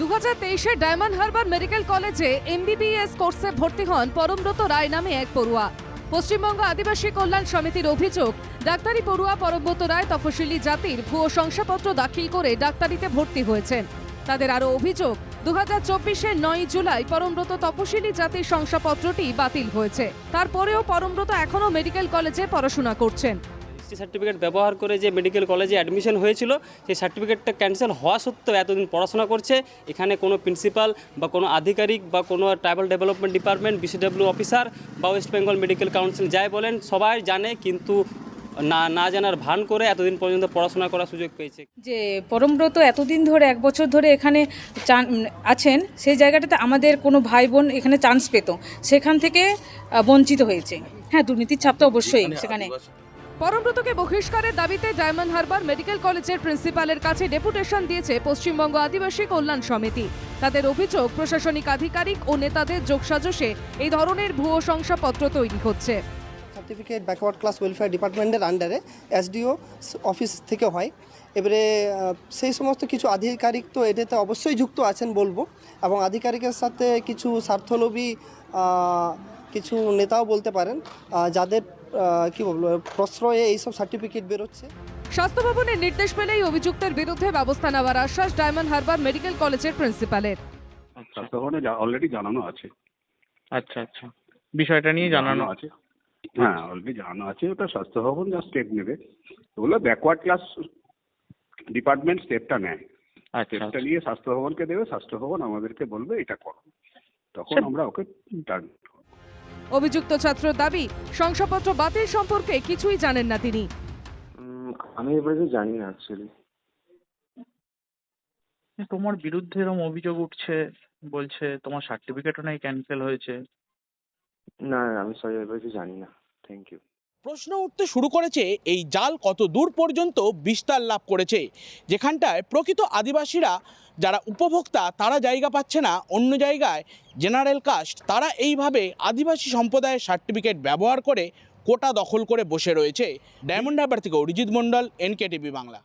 দু হাজার তেইশে ডায়মন্ড হারবার মেডিকেল কলেজে এমবিবিএস কোর্সে ভর্তি হন পরমব্রত রায় নামে এক পড়ুয়া। পশ্চিমবঙ্গ আদিবাসী কল্যাণ সমিতির অভিযোগ, ডাক্তারি পড়ুয়া পরমব্রত রায় তফসিলি জাতির ভুয়ো শংসাপত্র দাখিল করে ডাক্তারিতে ভর্তি হয়েছেন। তাদের আরও অভিযোগ দু হাজার চব্বিশের নয় জুলাই পরমব্রত তপশিলি জাতির শংসাপত্রটি বাতিল হয়েছে। তারপরেও পরমব্রত এখনও মেডিকেল কলেজে পড়াশোনা করছেন। এসটি সার্টিফিকেট ব্যবহার করে যে মেডিকেল কলেজে অ্যাডমিশন হয়েছিল সেই সার্টিফিকেটটা ক্যান্সেল হওয়া সত্ত্বেও এতদিন পড়াশোনা করছে। এখানে কোনো প্রিন্সিপাল বা কোনো আধিকারিক বা কোনো tribal development department BCW officer বা ওয়েস্ট বেঙ্গল মেডিকেল কাউন্সিল যাই বলেন সবাই জানে কিন্তু না না জানার ভান করে এতদিন পর্যন্ত পড়াশোনা করার সুযোগ পেয়েছে। যে পরমব্রত এতদিন ধরে এক বছর ধরে এখানে চান আছেন সেই জায়গাটাতে আমাদের কোনো ভাই বোন এখানে চান্স পেত সেখান থেকে বঞ্চিত হয়েছে। হ্যাঁ দুর্নীতির ছাপ তো অবশ্যই সেখানে। পরমব্রতকে বহিষ্কারের দাবিতে ডায়মন্ড হারবার মেডিকেল কলেজের প্রিন্সিপালের কাছে ডেপুটেশন দিয়েছে পশ্চিমবঙ্গ আদিবাসী কল্যাণ সমিতি। তাদের অভিযোগ, প্রশাসনিক আধিকারিক ও নেতাদের যোগসাজশে এই ধরনের ভুয়ো শংসাপত্র তৈরি হচ্ছে। সার্টিফিকেট ব্যাকওয়ার্ড ক্লাস ওয়েলফেয়ার ডিপার্টমেন্টের আন্ডারে এসডিও অফিস থেকে হয়। এবারে সেই সমস্ত কিছু আধিকারিক তো এটাতে অবশ্যই যুক্ত আছেন বলব এবং আধিকারিকের সাথে কিছু স্বার্থলোভী কিছু নেতাও বলতে পারেন যাদের কি বলব প্রশ্রয়ে এইসব সার্টিফিকেট বেরোচ্ছে। স্বাস্থ্য ভবনের নির্দেশ পেলেই অভিযুক্তের বিরুদ্ধে ব্যবস্থা নেওয়ার আশ্বাস ডায়মন্ড হারবার মেডিকেল কলেজের প্রিন্সিপালের। স্বাস্থ্য ভবনে অলরেডি জানানো আছে। আচ্ছা আচ্ছা। বিষয়টা নিয়ে জানানো আছে। হ্যাঁ অলরেডি জানানো আছে। ওটা স্বাস্থ্য ভবন যা স্টেপ নেবে ওগুলো ব্যাকওয়ার্ড ক্লাস ডিপার্টমেন্ট স্টেপটা নেয়। আচ্ছা স্টেপটা নিয়ে স্বাস্থ্য ভবনকে দেবে স্বাস্থ্য ভবন আমাদেরকে বলবে এটা করো। তখন আচ্ছা। আমরা ওকে অভিযুক্ত ছাত্র দাবি শংসাপত্র বাতিল সম্পর্কে কিছুই জানেন না তিনি। আমি এবারে জানি না অ্যাকচুয়ালি তোমার বিরুদ্ধে এরকম অভিযোগ উঠছে বলছে তোমার সার্টিফিকেটও নাকি ক্যান্সেল হয়েছে। না না, আমি সরি এবারে জানি না। থ্যাংক ইউ প্রশ্ন উঠতে শুরু করেছে, এই জাল কত দূর পর্যন্ত বিস্তার লাভ করেছে? যেখানটায় প্রকৃত আদিবাসীরা যারা উপভোক্তা তারা জায়গা পাচ্ছে না, অন্য জায়গায় জেনারেল কাস্ট, তারা এইভাবে আদিবাসী সম্প্রদায়ের সার্টিফিকেট ব্যবহার করে কোটা দখল করে বসে রয়েছে। ডায়মন্ড হারবার থেকে অরিজিৎ মণ্ডল, এনকেটিভি বাংলা।